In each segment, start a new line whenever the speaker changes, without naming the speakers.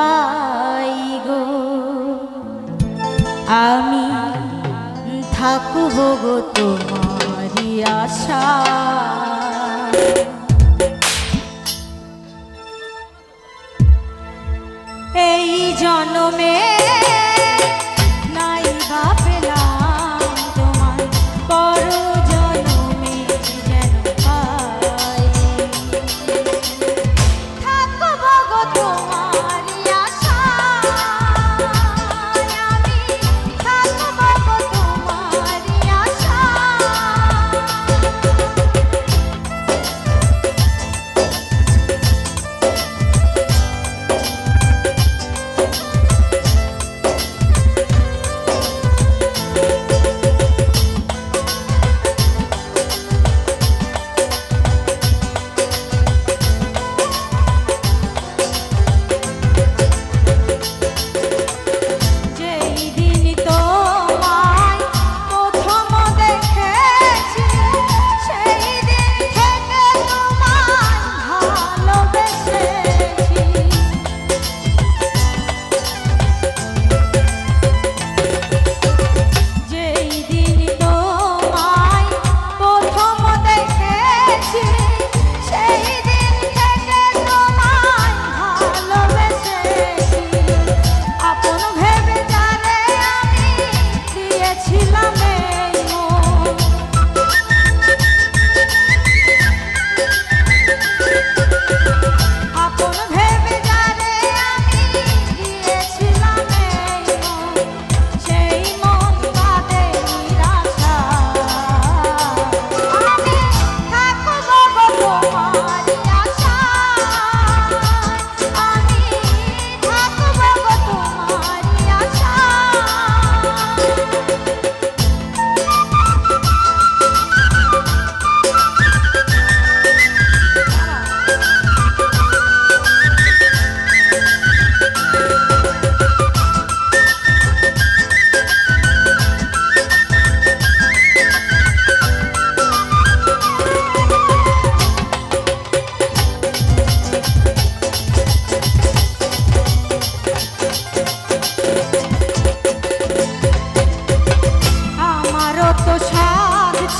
পাই গো। আমি থাকব গো তোমার আশা। এই জনমে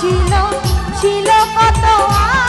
ছিল ছিল কত আ